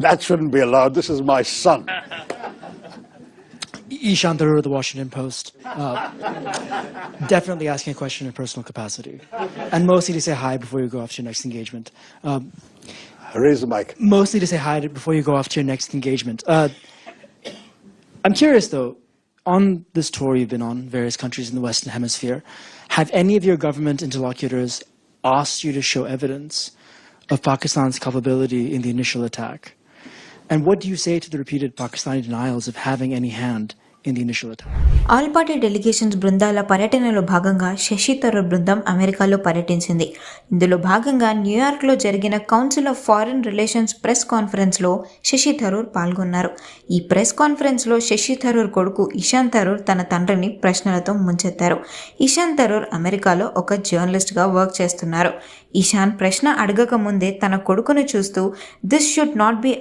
That shouldn't be allowed. This is my son. Ishan Tharoor of the Washington Post. Uh, definitely asking a question in personal capacity. And mostly to say hi before you go off to your next engagement. Um, Raise the mic. mostly to say hi to- before you go off to your next engagement. Uh, I'm curious though, on this tour you've been on, various countries in the Western Hemisphere, have any of your government interlocutors asked you to show evidence of Pakistan's culpability in the initial attack? And what do you say to the repeated Pakistani denials of having any hand in the initial attack? All party delegations బృందాల పర్యటనలో భాగంగా శశి తరూర్ బృందం అమెరికాలో పర్యటించింది. ఇందులో భాగంగా న్యూయార్క్లో జరిగిన council of foreign relations press కాన్ఫరెన్స్లో శశి థరూర్ పాల్గొన్నారు. ఈ ప్రెస్ కాన్ఫరెన్స్లో శశి థరూర్ కొడుకు ఇషాన్ థరూర్ తన తండ్రిని ప్రశ్నలతో ముంచెత్తారు. ఇషాన్ థరూర్ అమెరికాలో ఒక జర్నలిస్ట్గా వర్క్ చేస్తున్నారు. ఇషాన్ ప్రశ్న అడగక ముందే తన కొడుకును చూస్తూ దిస్ షుడ్ నాట్ బి